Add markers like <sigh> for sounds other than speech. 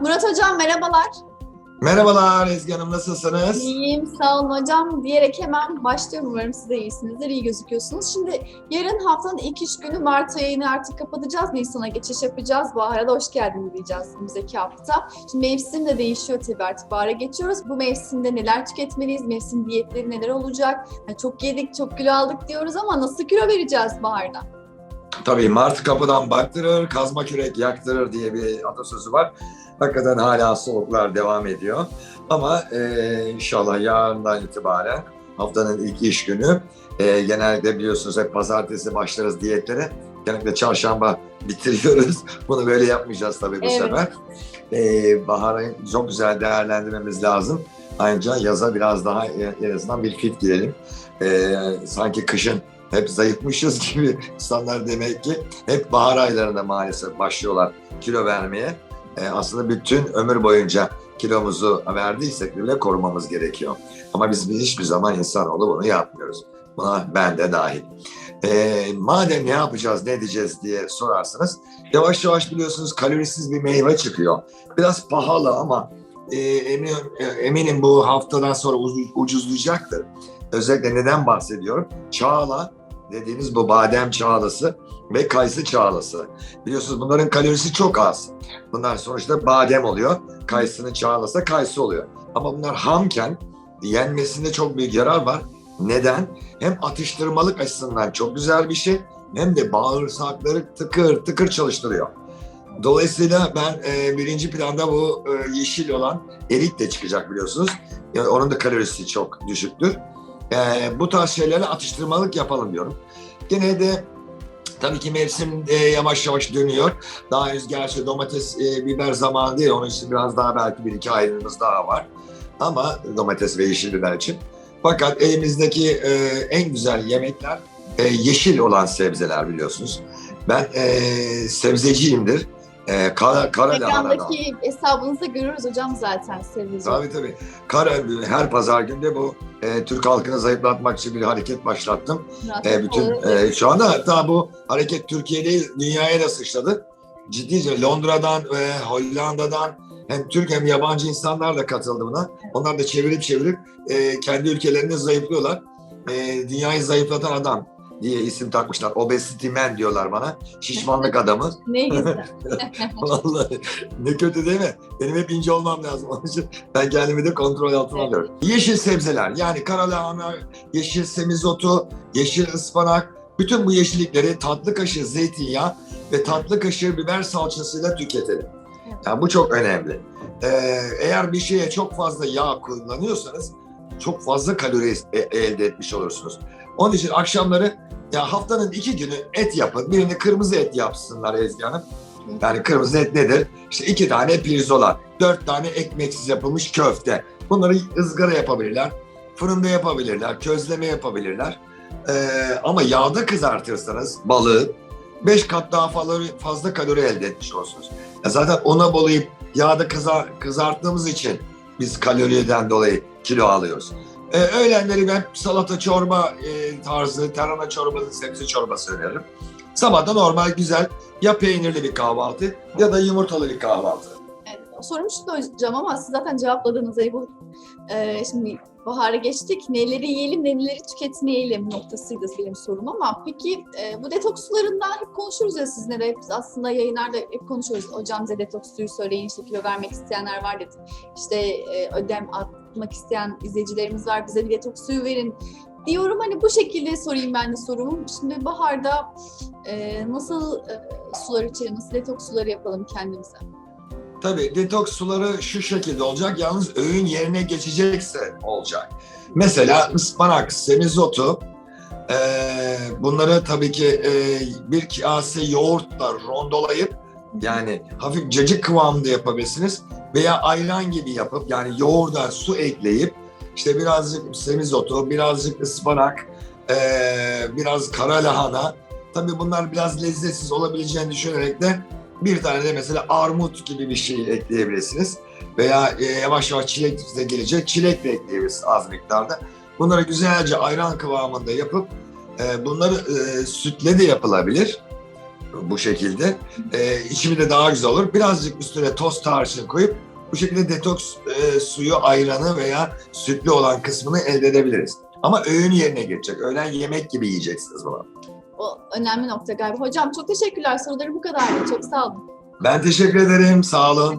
Murat Hocam merhabalar. Merhabalar Ezgi Hanım nasılsınız? İyiyim sağ olun hocam diyerek hemen başlıyorum. Umarım siz de iyisinizdir, iyi gözüküyorsunuz. Şimdi yarın haftanın ilk iş günü Mart ayını artık kapatacağız. Nisan'a geçiş yapacağız. Bahar'a da hoş geldiniz diyeceğiz önümüzdeki hafta. Şimdi mevsim de değişiyor tabii artık bahara geçiyoruz. Bu mevsimde neler tüketmeliyiz? Mevsim diyetleri neler olacak? Yani çok yedik, çok kilo aldık diyoruz ama nasıl kilo vereceğiz baharda? Tabii Mart kapıdan baktırır, kazma kürek yaktırır diye bir atasözü var. Hakikaten hala soğuklar devam ediyor. Ama e, inşallah yarından itibaren haftanın ilk iş günü e, genellikle biliyorsunuz hep pazartesi başlarız diyetlere. Genellikle çarşamba bitiriyoruz. <laughs> Bunu böyle yapmayacağız tabii bu Evet. sefer. E, baharı çok güzel değerlendirmemiz lazım. Ayrıca yaza biraz daha e, en azından bir fit girelim. E, sanki kışın hep zayıfmışız <laughs> gibi insanlar demek ki hep bahar aylarında maalesef başlıyorlar kilo vermeye. Ee, aslında bütün ömür boyunca kilomuzu verdiysek bile korumamız gerekiyor. Ama biz, hiçbir zaman insanoğlu bunu yapmıyoruz. Buna ben de dahil. Ee, madem ne yapacağız, ne edeceğiz diye sorarsınız. Yavaş yavaş biliyorsunuz kalorisiz bir meyve çıkıyor. Biraz pahalı ama e, eminim, e, eminim bu haftadan sonra ucu- ucuzlayacaktır. Özellikle neden bahsediyorum? Çağla dediğimiz bu badem çağlası ve kayısı çağlası. Biliyorsunuz bunların kalorisi çok az. Bunlar sonuçta badem oluyor. Kayısının çağlası kayısı oluyor. Ama bunlar hamken yenmesinde çok büyük yarar var. Neden? Hem atıştırmalık açısından çok güzel bir şey hem de bağırsakları tıkır tıkır çalıştırıyor. Dolayısıyla ben e, birinci planda bu e, yeşil olan erik de çıkacak biliyorsunuz. Yani onun da kalorisi çok düşüktür. E, bu tarz şeylerle atıştırmalık yapalım diyorum. Gene de tabii ki mevsim e, yavaş yavaş dönüyor. Daha henüz gerçi domates, e, biber zamanı değil. Onun için biraz daha belki bir iki ayımız daha var. Ama domates ve yeşil biber için. Fakat elimizdeki e, en güzel yemekler e, yeşil olan sebzeler biliyorsunuz. Ben e, sebzeciyimdir. E, kara, kara lahana. Ekrandaki hesabınızda görürüz hocam zaten sevgili. Tabii tabii. Kara, her pazar günde bu e, Türk halkını zayıflatmak için bir hareket başlattım. E, bütün e, şu anda hatta bu hareket Türkiye değil dünyaya da sıçradı. Ciddice Londra'dan ve Hollanda'dan hem Türk hem yabancı insanlar da katıldı buna. Onlar da çevirip çevirip e, kendi ülkelerinde zayıflıyorlar. E, dünyayı zayıflatan adam diye isim takmışlar. Obesity man diyorlar bana. Şişmanlık adamı. <laughs> Ne güzel. <laughs> Vallahi ne kötü değil mi? Benim hep ince olmam lazım. Onun için ben kendimi de kontrol altına Evet. alıyorum. Yeşil sebzeler yani kara lahana, yeşil semizotu, yeşil ıspanak bütün bu yeşillikleri tatlı kaşığı zeytinyağı ve tatlı kaşığı biber salçasıyla tüketelim. Yani bu çok önemli. Ee, eğer bir şeye çok fazla yağ kullanıyorsanız çok fazla kalori e- elde etmiş olursunuz. Onun için akşamları ya haftanın iki günü et yapın. Birini kırmızı et yapsınlar Ezgi Hanım. Yani kırmızı et nedir? İşte iki tane pirzola, dört tane ekmeksiz yapılmış köfte. Bunları ızgara yapabilirler, fırında yapabilirler, közleme yapabilirler. Ee, ama yağda kızartırsanız balığı beş kat daha fazla, fazla kalori elde etmiş olursunuz. Ya zaten ona bolayıp yağda kızar, kızarttığımız için biz kaloriden dolayı kilo alıyoruz. Ee, öğlenleri ben salata çorba e, tarzı, tarhana çorbası, sebze çorbası öneririm. Sabah da normal güzel ya peynirli bir kahvaltı ya da yumurtalı bir kahvaltı. Evet, sormuştum hocam ama siz zaten cevapladınız. Ey bu. Ee, şimdi baharı geçtik. Neleri yiyelim, neleri tüketmeyelim noktasıydı benim sorum ama peki e, bu detoks sularından hep konuşuruz ya sizinle de hep aslında yayınlarda hep konuşuyoruz. Hocam bize detoks suyu söyleyin işte kilo vermek isteyenler var dedi. İşte e, ödem atmak isteyen izleyicilerimiz var bize bir detoks suyu verin diyorum. Hani bu şekilde sorayım ben de sorumu. Şimdi baharda e, nasıl e, sular içelim, nasıl detoks suları yapalım kendimize? Tabii detoks suları şu şekilde olacak. Yalnız öğün yerine geçecekse olacak. Mesela ıspanak, semizotu eee, bunları tabii ki eee, bir kase yoğurtla rondolayıp yani hafif cacık kıvamında yapabilirsiniz. Veya ayran gibi yapıp yani yoğurda su ekleyip işte birazcık semizotu, birazcık ıspanak, eee, biraz kara lahana. Tabii bunlar biraz lezzetsiz olabileceğini düşünerek de bir tane de mesela armut gibi bir şey ekleyebilirsiniz. Veya e, yavaş yavaş çilek size gelecek. Çilek de ekleyebilirsiniz az miktarda. Bunları güzelce ayran kıvamında yapıp e, bunları e, sütle de yapılabilir. bu şekilde. E, içimi de daha güzel olur. Birazcık üstüne toz tarçın koyup bu şekilde detoks e, suyu, ayranı veya sütlü olan kısmını elde edebiliriz. Ama öğün yerine geçecek. Öğlen yemek gibi yiyeceksiniz bunu. O önemli nokta galiba. Hocam çok teşekkürler. Sorularım bu kadardı. Çok sağ olun. Ben teşekkür ederim. Sağ olun.